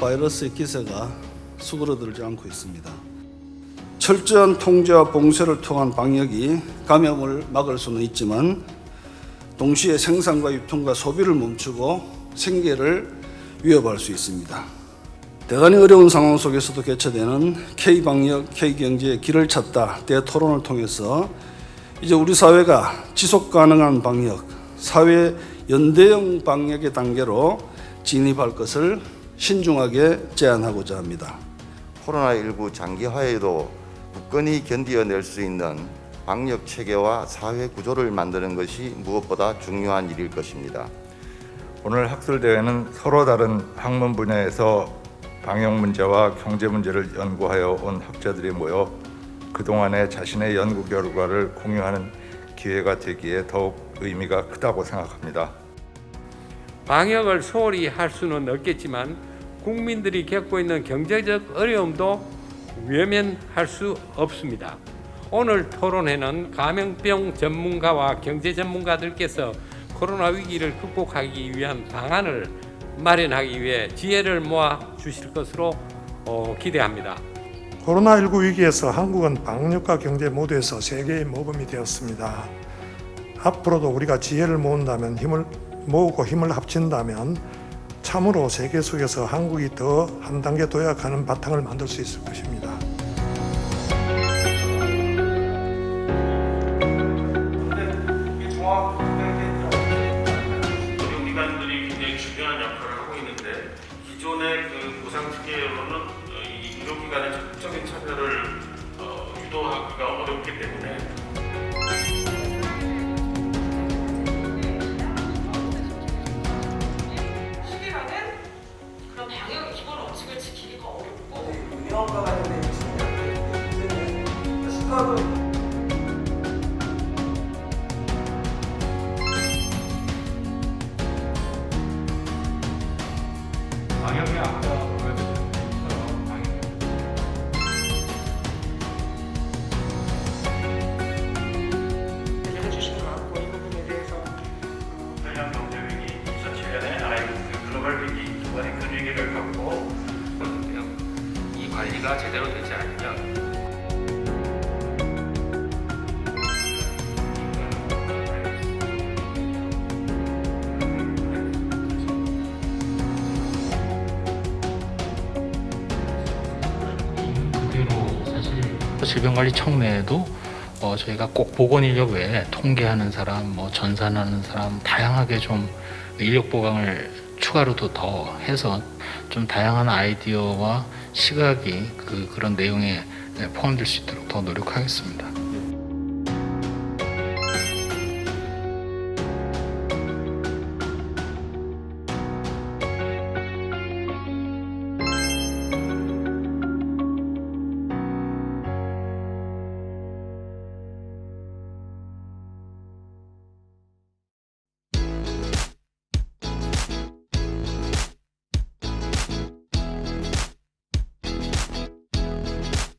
바이러스의 기세가 수그러들지 않고 있습니다. 철저한 통제와 봉쇄를 통한 방역이 감염을 막을 수는 있지만 동시에 생산과 유통과 소비를 멈추고 생계를 위협할 수 있습니다. 대단히 어려운 상황 속에서도 개최되는 K-방역, K-경제의 길을 찾다 대토론을 통해서 이제 우리 사회가 지속 가능한 방역, 사회 연대형 방역의 단계로 진입할 것을 신중하게 제안하고자 합니다. 코로나19 장기화에도 굳건히 견디어낼 수 있는 방역 체계와 사회 구조를 만드는 것이 무엇보다 중요한 일일 것입니다. 오늘 학술 대회는 서로 다른 학문 분야에서 방역 문제와 경제 문제를 연구하여 온 학자들이 모여 그동안의 자신의 연구 결과를 공유하는 기회가 되기에 더욱 의미가 크다고 생각합니다. 방역을 소홀히 할 수는 없겠지만 국민들이 겪고 있는 경제적 어려움도 외면할 수 없습니다. 오늘 토론회는 감염병 전문가와 경제 전문가들께서 코로나 위기를 극복하기 위한 방안을 마련하기 위해 지혜를 모아 주실 것으로 어, 기대합니다. 코로나19 위기에서 한국은 방역과 경제 모두에서 세계의 모범이 되었습니다. 앞으로도 우리가 지혜를 모은다면 힘을 모으고 힘을 합친다면 참으로 세계 속에서 한국이 더 한 단계 도약하는 바탕을 만들 수 있을 것입니다. 의료기관들 방역이 아까 보여드린 것처럼 방역 해주신 것 같고 이 부분에 대해서 전략 경제 위기 2007년에 IMF 글로벌 위기 이번에 그 위기를 겪고 거든요. 이 관리가 제대로 되지 않으면 사실 질병관리청 내에도 어, 저희가 꼭 보건 인력 외에 통계하는 사람, 뭐 전산하는 사람 다양하게 좀 인력 보강을 추가로도 더 해서 좀 다양한 아이디어와 시각이 그 그런 내용에 포함될 수 있도록 더 노력하겠습니다.